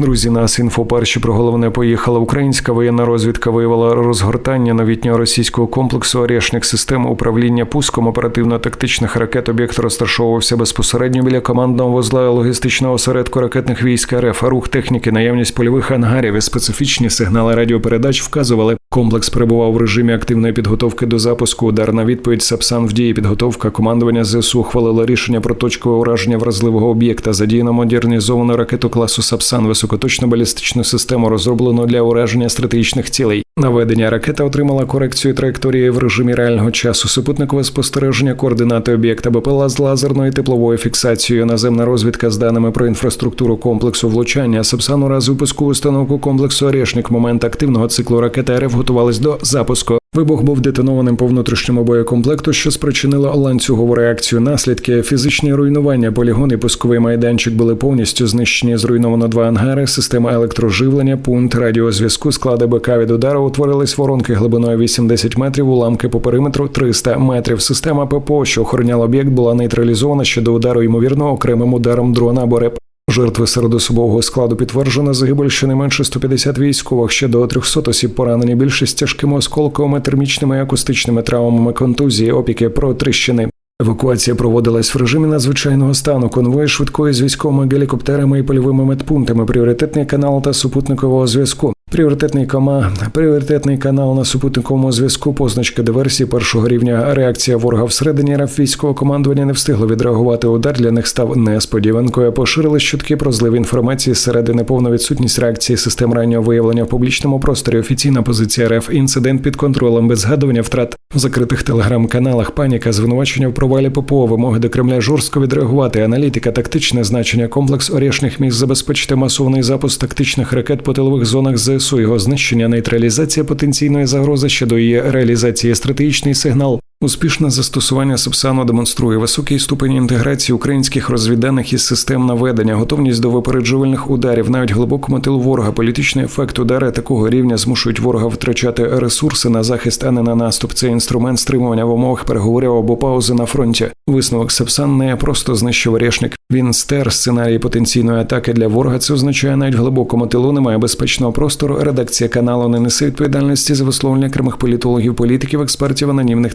Друзі, нас інфо перші про головне поїхала. Українська воєнна розвідка виявила розгортання новітнього російського комплексу Орєшник систем управління пуском оперативно-тактичних ракет. Об'єкт розташовувався безпосередньо біля командного вузла логістичного осередку ракетних військ РФ. Рух техніки, наявність польових ангарів і специфічні сигнали радіопередач вказували. Комплекс перебував в режимі активної підготовки до запуску. Удар на відповідь Сапсан в дії підготовка. Командування ЗСУ ухвалило рішення про точкове ураження вразливого об'єкта. Задіяно модернізовану ракету класу Сапсан, високоточну балістичну систему, розроблену для ураження стратегічних цілей. Наведення ракета отримала корекцію траєкторії в режимі реального часу. Супутникове спостереження координати об'єкта БПЛА з лазерною тепловою фіксацією. Наземна розвідка з даними про інфраструктуру комплексу влучання. Сапсан у разі випуску установку комплексу Орешник. Момент активного циклу ракети РФ готувались до запуску. Вибух був детонованим по внутрішньому боєкомплекту, що спричинило ланцюгову реакцію. Наслідки фізичні руйнування, полігон і пусковий майданчик були повністю знищені. Зруйновано два ангари, система електроживлення, пункт радіозв'язку, склади БК від удару утворились воронки глибиною 8-10 метрів, уламки по периметру 300 метрів. Система ППО, що охороняла об'єкт, була нейтралізована ще до удару, ймовірно, окремим ударом дрона або РЕП. Жертви серед особового складу підтверджено загибель щонайменше 150 військових, ще до 300 осіб поранені. Більшість тяжкими осколковими, термічними і акустичними травмами, контузії, опіки, протріщини. Евакуація проводилась в режимі надзвичайного стану. Конвої швидкої з військовими гелікоптерами і польовими медпунктами, пріоритетний канал та супутникового зв'язку. Пріоритетний кома, пріоритетний канал на супутниковому зв'язку, позначка диверсії першого рівня. Реакція ворога всередині РФ військового командування не встигло відреагувати. Удар для них став несподіванкою. Поширили чутки про злив інформації зсередини повна відсутність реакції систем раннього виявлення в публічному просторі. Офіційна позиція РФ. Інцидент під контролем без згадування втрат в закритих телеграм-каналах. Паніка, звинувачення в провалі ППО, вимоги до Кремля жорстко відреагувати. Аналітика, тактичне значення, комплекс Орєшних міг забезпечити масований запуск тактичних ракет по тилових зонах ЗСУ. Його знищення, нейтралізація потенційної загрози щодо її реалізації, стратегічний сигнал. Успішне застосування Сапсану демонструє високий ступень інтеграції українських розвідданих із систем наведення, готовність до випереджувальних ударів, навіть глибокому тилу ворога. Політичний ефект удари такого рівня змушують ворога втрачати ресурси на захист, а не на наступ. Це інструмент стримування в умовах переговорів або паузи на фронті. Висновок Сапсан не просто знищив решник. Він стер сценарій потенційної атаки для ворога. Це означає навіть глибокому тилу немає безпечного простору. Редакція каналу не несе відповідальності за висловлення окремих політологів, політиків, експертів, анонімних